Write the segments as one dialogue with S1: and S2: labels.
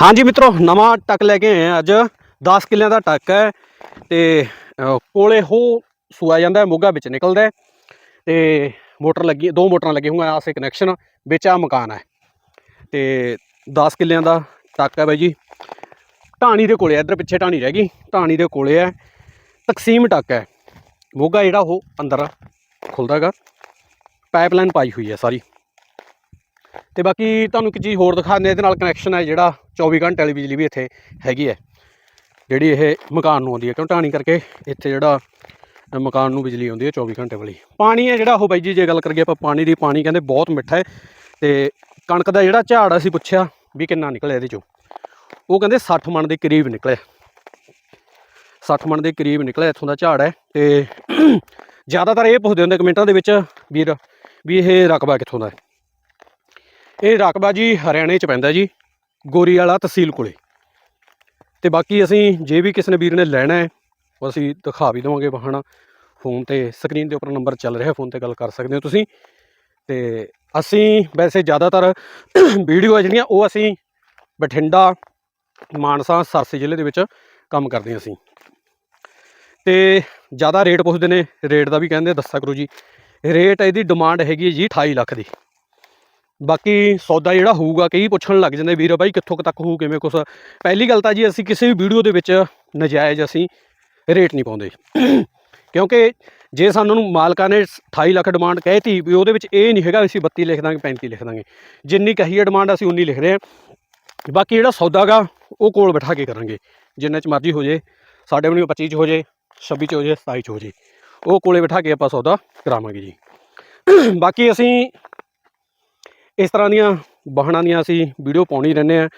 S1: ਹਾਂਜੀ ਮਿੱਤਰੋ ਨਵਾਂ ਟੱਕ ਲੈ ਕੇ ਆਏ ਆ ਅੱਜ। 10 ਕਿੱਲਿਆਂ ਦਾ ਟੱਕ ਹੈ ਤੇ ਕੋਲੇ ਹੋ ਸੂਆ ਜਾਂਦਾ ਮੋਗਾ ਵਿੱਚ ਨਿਕਲਦਾ ਹੈ। ਤੇ ਮੋਟਰ ਲੱਗੀ ਦੋ ਮੋਟਰਾਂ ਲੱਗੀਆਂ ਹੋਈਆਂ ਆਸੇ ਕਨੈਕਸ਼ਨ ਵਿੱਚ ਆ ਮਕਾਨ ਹੈ। ਤੇ 10 ਕਿੱਲਿਆਂ ਦਾ ਟੱਕ ਹੈ ਬਾਈ ਜੀ। ਢਾਣੀ ਦੇ ਕੋਲੇ ਹੈ, ਇੱਧਰ ਪਿੱਛੇ ਢਾਣੀ ਰਹਿ ਗਈ। ਢਾਣੀ ਦੇ ਕੋਲੇ ਹੈ ਤਕਸੀਮ ਟੱਕ ਹੈ। ਮੋਗਾ ਜਿਹੜਾ ਉਹ ਅੰਦਰ ਖੁੱਲਦਾ ਹੈਗਾ। ਪਾਈਪਲਾਈਨ ਪਾਈ ਹੋਈ ਹੈ ਸਾਰੀ। ਤੇ ਬਾਕੀ ਤੁਹਾਨੂੰ ਇੱਕ ਚੀਜ਼ ਹੋਰ ਦਿਖਾ ਦਿੰਦੇ ਇਹਦੇ ਨਾਲ ਕਨੈਕਸ਼ਨ ਹੈ ਜਿਹੜਾ 24 ਘੰਟੇ ਵਾਲੀ ਬਿਜਲੀ ਵੀ ਇੱਥੇ ਹੈਗੀ ਹੈ, ਜਿਹੜੀ ਇਹ ਮਕਾਨ ਨੂੰ ਆਉਂਦੀ ਹੈ। ਕਿਉਂ ਢਾਣੀ ਕਰਕੇ ਇੱਥੇ ਜਿਹੜਾ ਮਕਾਨ ਨੂੰ ਬਿਜਲੀ ਆਉਂਦੀ ਹੈ 24 ਘੰਟੇ ਵਾਲੀ। ਪਾਣੀ ਹੈ ਜਿਹੜਾ, ਉਹ ਬਾਈ ਜੀ ਜੇ ਗੱਲ ਕਰੀਏ ਆਪਾਂ ਪਾਣੀ ਦੀ, ਪਾਣੀ ਕਹਿੰਦੇ ਬਹੁਤ ਮਿੱਠਾ ਹੈ ਤੇ ਕਣਕ ਦਾ ਜਿਹੜਾ ਝਾੜ ਅਸੀਂ ਪੁੱਛਿਆ ਵੀ ਕਿੰਨਾ ਨਿਕਲਿਆ ਇਹਦੇ ਚੋਂ, ਉਹ ਕਹਿੰਦੇ 60 ਮਣ ਦੇ ਕਰੀਬ ਨਿਕਲਿਆ। 60 ਮਣ ਦੇ ਕਰੀਬ ਨਿਕਲਿਆ ਇੱਥੋਂ ਦਾ ਝਾੜ ਹੈ ਤੇ ਜ਼ਿਆਦਾਤਰ ਇਹ ਪੁੱਛਦੇ ਹੁੰਦੇ ਕਮੈਂਟਾਂ ਦੇ ਵਿੱਚ ਵੀਰ ਵੀ ਇਹ ਰਕਬਾ ਕਿੱਥੋਂ ਦਾ ਹੈ। ਇਹ ਰਕਬਾ ਜੀ ਹਰਿਆਣੇ ਚ ਪੈਂਦਾ ਜੀ ਗੋਰੀ ਵਾਲਾ ਤਹਿਸੀਲ ਕੋਲੇ। ਤੇ ਬਾਕੀ ਅਸੀਂ ਜੇ ਵੀ ਕਿਸੇ ਨੇ ਵੀਰ ਨੇ ਲੈਣਾ ਹੈ, ਉਹ ਅਸੀਂ ਦਿਖਾ ਵੀ ਦੇਵਾਂਗੇ ਵਾਹਣ। ਫੋਨ ਤੇ ਸਕਰੀਨ ਦੇ ਉੱਪਰ ਨੰਬਰ ਚੱਲ ਰਿਹਾ, ਫੋਨ ਤੇ ਗੱਲ ਕਰ ਸਕਦੇ ਹੋ ਤੁਸੀਂ। ਤੇ ਅਸੀਂ ਵੈਸੇ ਜ਼ਿਆਦਾਤਰ ਵੀਡੀਓ ਹੈ ਜਿਹੜੀਆਂ, ਉਹ ਅਸੀਂ ਬਠਿੰਡਾ, ਮਾਨਸਾ, ਸਰਸੇ ਜ਼ਿਲ੍ਹੇ ਦੇ ਵਿੱਚ ਕੰਮ ਕਰਦੇ ਹਾਂ ਅਸੀਂ। ਤੇ ਜ਼ਿਆਦਾ ਰੇਟ ਪੁੱਛਦੇ ਨੇ, ਰੇਟ ਦਾ ਵੀ ਕਹਿੰਦੇ ਦੱਸਿਆ ਕਰੋ ਜੀ। ਰੇਟ ਇਹਦੀ ਡਿਮਾਂਡ ਹੈਗੀ ਹੈ ਜੀ 28 ਲੱਖ ਦੀ। ਬਾਕੀ ਸੌਦਾ ਜਿਹੜਾ ਹੋਊਗਾ, ਕਈ ਪੁੱਛਣ ਲੱਗ ਜਾਂਦੇ, ਵੀਰ ਬਾਈ, ਕਿੱਥੋਂ ਕੁ ਤੱਕ ਹੋਊ, ਕਿਵੇਂ ਕੁਛ? ਪਹਿਲੀ ਗੱਲ ਤਾਂ ਜੀ ਅਸੀਂ ਕਿਸੇ ਵੀ ਵੀਡੀਓ ਦੇ ਵਿੱਚ ਨਜਾਇਜ਼ ਅਸੀਂ ਰੇਟ ਨਹੀਂ ਪਾਉਂਦੇ। ਕਿਉਂਕਿ ਜੇ ਸਾਨੂੰ ਨੂੰ ਮਾਲਕਾਂ ਨੇ 28 ਲੱਖ ਡਿਮਾਂਡ ਕਹਿਤੀ ਵੀ ਉਹਦੇ ਵਿੱਚ ਇਹ ਨਹੀਂ ਹੈਗਾ ਵੀ ਅਸੀਂ 32 ਲਿਖ ਦਾਂਗੇ 35 ਲਿਖ ਦਾਂਗੇ। ਜਿੰਨੀ ਕਹੀਏ ਡਿਮਾਂਡ ਅਸੀਂ ਉਨੀ ਲਿਖਦੇ ਹਾਂ। ਬਾਕੀ ਜਿਹੜਾ ਸੌਦਾ ਗਾ, ਉਹ ਕੋਲ ਬਿਠਾ ਕੇ ਕਰਾਂਗੇ, ਜਿੰਨੇ ਚ ਮਰਜ਼ੀ ਹੋ ਜੇ, ਸਾਡੇ ਬਣੀ 25 ਚ ਹੋ ਜੇ 26 ਚ ਹੋ ਜੇ 27 ਚ ਹੋ ਜੇ। ਉਹ ਕੋਲੇ ਬਿਠਾ ਕੇ ਆਪਾਂ ਸੌਦਾ ਕਰਾਵਾਂਗੇ ਜੀ। ਬਾਕੀ ਅਸੀਂ ਇਸ ਤਰ੍ਹਾਂ ਦੀਆਂ ਵਾਹਣਾਂ ਦੀਆਂ ਅਸੀਂ ਵੀਡੀਓ ਪਾਉਣੀ ਰਹਿੰਦੇ ਆ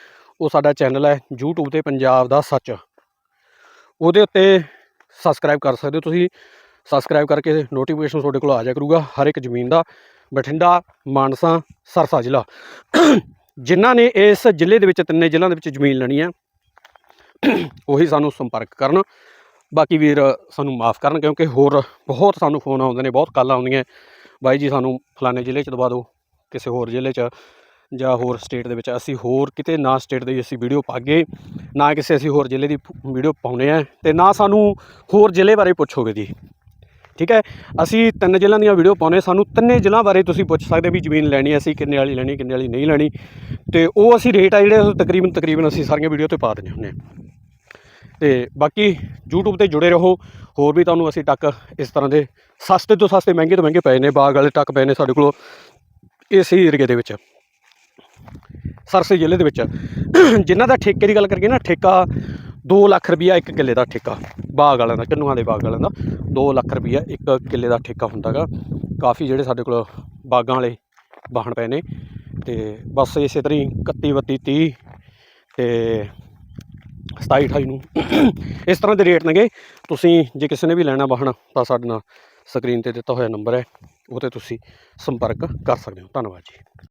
S1: ਉਹ ਸਾਡਾ ਚੈਨਲ ਹੈ YouTube ਤੇ ਪੰਜਾਬ ਦਾ ਸੱਚ। ਉਹਦੇ ਉੱਤੇ ਸਬਸਕ੍ਰਾਈਬ ਕਰ ਸਕਦੇ ਹੋ ਤੁਸੀਂ। ਸਬਸਕ੍ਰਾਈਬ ਕਰਕੇ ਨੋਟੀਫਿਕੇਸ਼ਨ ਤੁਹਾਡੇ ਕੋਲ ਆ ਜਾਇਆ ਕਰੂਗਾ। ਹਰ ਇੱਕ ਜ਼ਮੀਨ ਦਾ ਬਠਿੰਡਾ, ਮਾਨਸਾ, ਸਰਸਾ ਜ਼ਿਲ੍ਹਾ। ਜਿਨ੍ਹਾਂ ਨੇ ਇਸ ਜ਼ਿਲ੍ਹੇ ਦੇ ਵਿੱਚ ਤਿੰਨੇ ਜ਼ਿਲ੍ਹਿਆਂ ਦੇ ਵਿੱਚ ਜ਼ਮੀਨ ਲੈਣੀ ਹੈ, ਉਹੀ ਸਾਨੂੰ ਸੰਪਰਕ ਕਰਨ। ਬਾਕੀ ਵੀਰ ਸਾਨੂੰ ਮਾਫ ਕਰਨ ਕਿਉਂਕਿ ਹੋਰ ਬਹੁਤ ਸਾਨੂੰ ਫੋਨ ਆਉਂਦੇ ਨੇ, ਬਹੁਤ ਕਾਲਾਂ ਆਉਂਦੀਆਂ। ਬਾਈ ਜੀ ਸਾਨੂੰ ਫਲਾਣੇ ਜ਼ਿਲ੍ਹੇ 'ਚ ਦਵਾ ਦਿਓ। ਕਿਸੇ ਹੋਰ ਜ਼ਿਲ੍ਹੇ 'ਚ ਜਾਂ ਹੋਰ ਸਟੇਟ ਦੇ ਵਿੱਚ। ਅਸੀਂ ਹੋਰ ਕਿਤੇ ਨਾ ਸਟੇਟ ਦੀ ਅਸੀਂ ਵੀਡੀਓ ਪਾਗੇ, ਨਾ ਕਿਸੇ ਅਸੀਂ ਹੋਰ ਜ਼ਿਲ੍ਹੇ ਦੀ ਵੀਡੀਓ ਪਾਉਨੇ ਆ ਤੇ ਨਾ ਸਾਨੂੰ ਹੋਰ ਜ਼ਿਲ੍ਹੇ ਬਾਰੇ ਪੁੱਛੋਗੇ ਜੀ। ਠੀਕ ਹੈ? ਅਸੀਂ ਤਿੰਨ ਜ਼ਿਲ੍ਹਿਆਂ ਦੀਆਂ ਵੀਡੀਓ ਪਾਉਨੇ ਸਾਨੂੰ ਤਿੰਨੇ ਜ਼ਿਲ੍ਹਿਆਂ ਬਾਰੇ ਤੁਸੀਂ ਪੁੱਛ ਸਕਦੇ ਵੀ ਜ਼ਮੀਨ ਲੈਣੀ ਅਸੀਂ, ਕਿੰਨੇ ਵਾਲੀ ਲੈਣੀ, ਕਿੰਨੇ ਵਾਲੀ ਨਹੀਂ ਲੈਣੀ। ਤੇ ਉਹ ਅਸੀਂ ਰੇਟ ਆ ਜਿਹੜੇ ਉਹ ਤਕਰੀਬਨ ਤਕਰੀਬਨ ਅਸੀਂ ਸਾਰੀਆਂ ਵੀਡੀਓ ਤੇ ਪਾ ਦਿੰਦੇ ਹੁੰਦੇ ਹਾਂ। ਤੇ ਬਾਕੀ YouTube ਤੇ ਜੁੜੇ ਰਹੋ। ਹੋਰ ਵੀ ਤੁਹਾਨੂੰ ਅਸੀਂ ਟੱਕ ਇਸ ਤਰ੍ਹਾਂ ਦੇ ਸਸਤੇ ਤੋਂ ਸਸਤੇ, ਮਹਿੰਗੇ ਤੋਂ ਮਹਿੰਗੇ ਪਏ ਨੇ, ਬਾਗ ਵਾਲੇ ਟੱਕ ਪਏ ਨੇ ਸਾਡੇ ਕੋਲ। ਇਸੇ ਏਰੀਏ ਦੇ ਵਿੱਚ, ਸਰਸੇ ਜ਼ਿਲ੍ਹੇ ਦੇ ਵਿੱਚ। ਜਿਨ੍ਹਾਂ ਦਾ ਠੇਕੇ ਦੀ ਗੱਲ ਕਰੀਏ ਨਾ, ਠੇਕਾ 2 ਲੱਖ ਰੁਪਈਆ ਇੱਕ ਕਿੱਲੇ ਦਾ ਠੇਕਾ, ਬਾਗ ਵਾਲਿਆਂ ਦਾ ਕਿੰਨੂਆਂ ਦੇ ਬਾਗ ਵਾਲਿਆਂ ਦਾ। 2 ਲੱਖ ਰੁਪਈਆ ਇੱਕ ਕਿੱਲੇ ਦਾ ਠੇਕਾ ਹੁੰਦਾਗਾ ਕਾਫੀ ਜਿਹੜੇ ਸਾਡੇ ਕੋਲ ਬਾਗਾਂ ਵਾਲੇ ਵਾਹਣ ਪਏ ਨੇ। ਤੇ ਬਸ ਇਸੇ ਤਰ੍ਹਾਂ ਹੀ 31 32 30 ਤੇ 27 28 ਨੂੰ। ਇਸ ਤਰ੍ਹਾਂ ਦੇ ਰੇਟ ਨੇਗੇ। ਤੁਸੀਂ ਜੇ ਕਿਸੇ ਨੇ ਵੀ ਲੈਣਾ ਵਾਹਣ, ਤਾਂ ਸਾਡੇ ਨਾਲ ਸਕਰੀਨ ਤੇ ਦਿੱਤਾ ਹੋਇਆ ਨੰਬਰ ਹੈ। ਉਹ ਤੇ ਤੁਸੀਂ ਸੰਪਰਕ ਕਰ ਸਕਦੇ ਹੋ। ਧੰਨਵਾਦ ਜੀ।